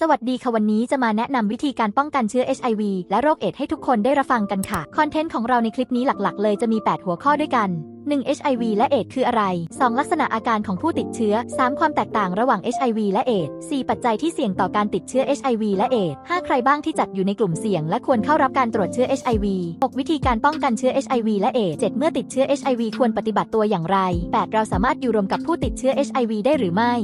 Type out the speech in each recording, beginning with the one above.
สวัสดีค่ะวันนี้จะมาแนะนำวิธีการป้องกันเชื้อ HIV และโรคเอดส์ให้ทุกคนได้รับฟังกันค่ะ คอนเทนต์ของเราในคลิปนี้หลักๆ เลยจะมี 8 หัวข้อด้วยกัน 1. HIV และเอดส์คืออะไร 2. ลักษณะอาการของผู้ติดเชื้อ 3. ความแตกต่างระหว่าง HIV และเอดส์ 4. ปัจจัยที่เสี่ยงต่อการติดเชื้อ HIV และเอดส์ 5. ใครบ้างที่จัดอยู่ในกลุ่มเสี่ยง และควรเข้ารับการตรวจเชื้อ HIV 6. วิธีการป้องกันเชื้อ HIV และเอดส์ 7. เมื่อติดเชื้อ HIV ควรปฏิบัติตัวอย่างไร 8. เราสามารถอยู่รวมกับผู้ติดเชื้อ HIV ได้หรือไม่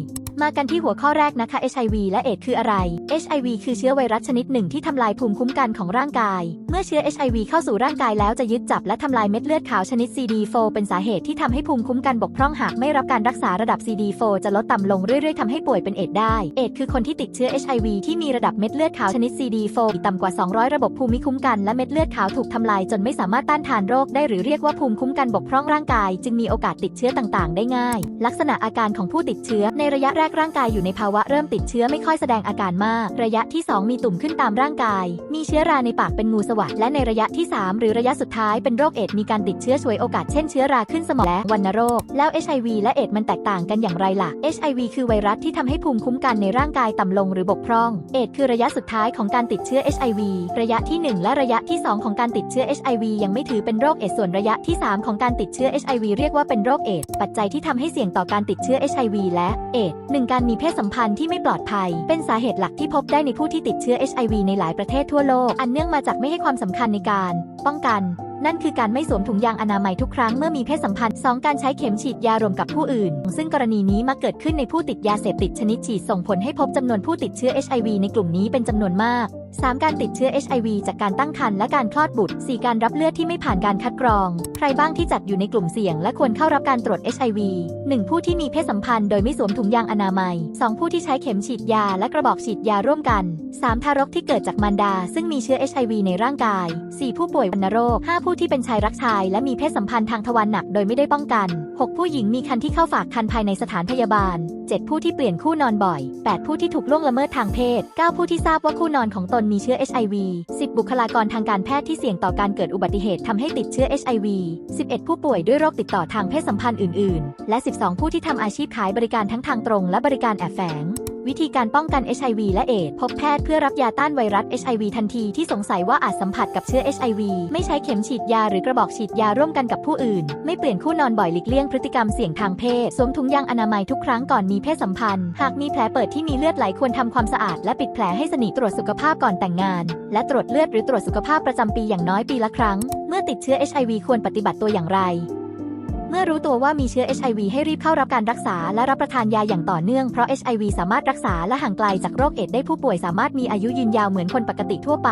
มากันที่หัวข้อแรกนะคะ HIV และเอดคืออะไร HIV คือเชื้อไวรัสชนิดหนึ่งที่ทำลายภูมิคุ้มกันของร่างกาย เมื่อเชื้อ HIV เข้าสู่ร่างกายแล้วจะยึดจับและทำลายเม็ดเลือดขาวชนิด CD4 เป็นสาเหตุที่ทำให้ภูมิคุ้มกันบกพร่องหากไม่รับการรักษาระดับ CD4 จะลดต่ำลงเรื่อยๆทำให้ป่วยเป็นเอดได้ เอดคือคนที่ติดเชื้อ HIV ที่มีระดับเม็ดเลือดขาวชนิด CD4 ต่ำกว่า 200 ระบบภูมิคุ้มกันและเม็ดเลือดขาวถูกทำลายจนไม่สามารถต้านทานโรคได้หรือเรียกว่าภูมิคุ้มกันบกพร่องร่างกาย จึงมีโอกาสติดเชื้อต่างๆ ได้ง่าย ลักษณะอาการของผู้ติดเชื้อในระยะรกร่างกายอยู่ในภาวะเริ่มติดเชื้อไม่ค่อยแสดงอาการมาก ระยะที่ 2 มีตุ่มขึ้นตามร่างกาย มีเชื้อราในปากเป็นงูสวัสดและในระยะที่ 3 หรือระยะสุดท้ายเป็นโรคเอดมีการติดเชื้อฉวยโอกาสเช่นเชื้อราขึ้นสมองและวัณโรค แล้ว HIV และเอดมันแตกต่างกันอย่างไรล่ะ HIV คือไวรัสที่ทำให้ภูมิคุ้มกันในร่างกายต่ำลงหรือบกพร่อง เอดคือระยะสุดท้ายของการติดเชื้อ HIV ระยะที่ 1 และระยะที่ 2 ของการติดเชื้อ HIV ยังไม่ถือเป็นโรคเอดส่วนระยะที่ 3 ของการติดเชื้อ HIV เรียกว่าเป็นโรคเอดปัจจัยที่ทำให้เสี่ยงต่อการติดเชื้อ HIV และเอดส์หนึ่งการมีเพศสัมพันธ์ที่ไม่ปลอดภัย เป็นสาเหตุหลักที่พบได้ในผู้ที่ติดเชื้อ HIV ในหลายประเทศทั่วโลก อันเนื่องมาจากไม่ให้ความสำคัญในการ ป้องกัน นั่นคือการไม่สวมถุงยางอนามัยทุกครั้งเมื่อมีเพศสัมพันธ์ 2 การใช้เข็มฉีดยารวมกับผู้อื่น ซึ่งกรณีนี้มักเกิดขึ้นในผู้ติดยาเสพติดชนิดฉีดส่งผลให้พบจำนวนผู้ติดเชื้อ HIV ในกลุ่มนี้เป็นจำนวนมาก 3. การติดเชื้อ HIV จากการตั้งครรภ์และการคลอดบุตร 4. การรับเลือดที่ไม่ผ่านการคัดกรอง ใครบ้างที่จัดอยู่ในกลุ่มเสี่ยงและควรเข้ารับการตรวจ HIV 1. ผู้ที่มีเพศสัมพันธ์โดยไม่สวมถุงยางอนามัย 2. ผู้ที่ใช้เข็มฉีดยาและกระบอกฉีดยาร่วมกัน 3. ทารกที่เกิดจากมารดา ซึ่งมีเชื้อ HIV ในร่างกาย 4. ผู้ป่วยวัณโรค 5. ผู้ที่เป็นชายรักชาย และมีเพศสัมพันธ์ทางทวารหนักโดยไม่ได้ป้องกัน 6. ผู้หญิงมีคันที่เข้าฝากคันภายในสถานพยาบาล 7. ผู้ที่เปลี่ยนคู่นอนบ่อย 8. ผู้ที่ถูกล่วงละเมิดทางเพศ 9. ผู้ที่ทราบว่าคู่นอนของตนมีเชื้อ HIV 10 บุคลากรทางการแพทย์ที่เสี่ยงต่อการเกิดอุบัติเหตุทำให้ติดเชื้อ HIV 11 ผู้ป่วยด้วยโรคติดต่อทางเพศสัมพันธ์อื่น ๆ และ 12 ผู้ที่ทำอาชีพขายบริการทั้งทางตรงและบริการแอบแฝง วิธีการป้องกัน HIV และเอดส์พบแพทย์เพื่อรับยาต้านไวรัส HIV ทันทีที่สงสัยว่าอาจสัมผัสกับเชื้อ HIV ไม่ใช้เข็มฉีดยาหรือกระบอกฉีดยาร่วมกันกับผู้อื่น ไม่เปลี่ยนคู่นอนบ่อยหลีกเลี่ยงพฤติกรรมเสี่ยงทางเพศ สวมถุงยางอนามัยทุกครั้งก่อนมีเพศสัมพันธ์ หากมีแผลเปิดที่มีเลือดไหลควรทำความสะอาดและปิดแผลให้สนิทตรวจสุขภาพก่อนแต่งงาน และตรวจเลือดหรือตรวจสุขภาพประจำปีอย่างน้อยปีละครั้ง เมื่อติดเชื้อ HIV ควรปฏิบัติตัวอย่างไร เมื่อรู้ตัวว่ามีเชื้อ HIV ให้รีบเข้ารับการรักษา และรับประทานยาอย่างต่อเนื่อง เพราะ HIV สามารถรักษาและห่างไกลจากโรคเอดส์ได้ผู้ป่วยสามารถมีอายุยืนยาวเหมือนคนปกติทั่วไป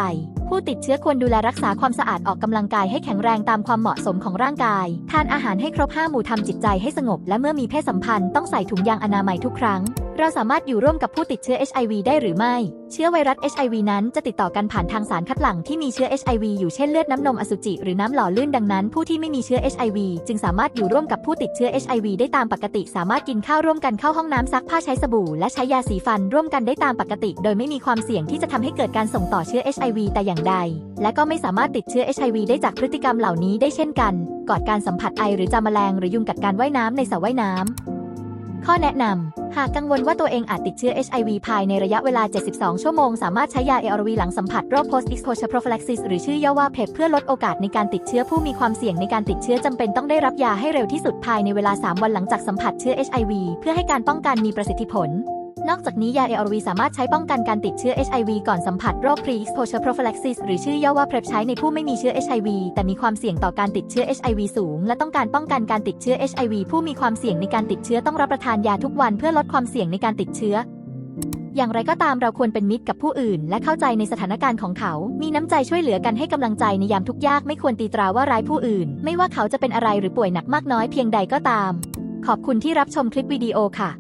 ผู้ติดเชื้อควรดูแลรักษาความสะอาดออกกำลังกายให้แข็งแรงตามความเหมาะสมของร่างกาย ทานอาหารให้ครบห้าหมู่ทำจิตใจให้สงบ และเมื่อมีเพศสัมพันธ์ต้องใส่ถุงยางอนามัยทุกครั้ง เราสามารถอยู่ร่วมกับผู้ติดเชื้อ HIV ได้หรือไม่ เชื้อไวรัส HIV นั้นจะติดต่อกันผ่านทางสารคัดหลั่งที่มีเชื้อ HIV อยู่เช่นเลือดน้ำนมอสุจิหรือน้ำหล่อลื่นดังนั้น ผู้ที่ไม่มีเชื้อ HIV จึงสามารถอยู่ร่วมกับผู้ติดเชื้อ HIV ได้ตามปกติ สามารถกินข้าวร่วมกันเข้าห้องน้ำซักผ้าใช้สบู่และใช้ยาสีฟันร่วมกันได้ตามปกติ โดยไม่มีความเสี่ยงที่จะทำให้เกิดการส่งต่อเชื้อ HIV แต่อย่างใด และก็ไม่สามารถติดเชื้อ HIV ได้จากพฤติกรรมเหล่านี้ได้เช่นกัน กอดการสัมผัสไอหรือจามแมลงหรือยุงกัดการว่ายน้ำในสระว่ายน้ำ ข้อแนะนำ หากกังวลว่าตัวเองอาจติดเชื้อ HIV ภายในระยะเวลา 72 ชั่วโมง สามารถใช้ยา ARV หลังสัมผัสโรค post exposure prophylaxis หรือชื่อย่อว่าเพ p เพื่อลดโอกาสในการติดเชื้อผู้มีความเสี่ยงในการติดเชื้อจำเป็นต้องได้รับยาให้เร็วที่สุดภายในเวลา 3 วันหลังจากสัมผัสเชื้อ HIV เพื่อให้การป้องกันมีประสิทธิผล นอกจากนี้ยา ARV สามารถใช้ป้องกันการติดเชื้อ HIV ก่อนสัมผัสโรค pre-exposure prophylaxis หรือชื่อย่อว่า PrEP ใช้ในผู้ไม่มีเชื้อ HIV แต่มีความเสี่ยงต่อการติดเชื้อ HIV สูง และต้องการป้องกันการติดเชื้อ HIV ผู้มีความเสี่ยงในการติดเชื้อต้องรับประทานยาทุกวันเพื่อลดความเสี่ยงในการติดเชื้ออย่างไรก็ตามเราควรเป็นมิตรกับผู้อื่น และเข้าใจในสถานการณ์ของเขา มีน้ำใจช่วยเหลือกันให้กำลังใจในยามทุกยากไม่ควรตีตราว่าร้ายผู้อื่น ไม่ว่าเขาจะเป็นอะไรหรือป่วยหนักมากน้อยเพียงใดก็ตาม ขอบคุณที่รับชมคลิปวิดีโอค่ะ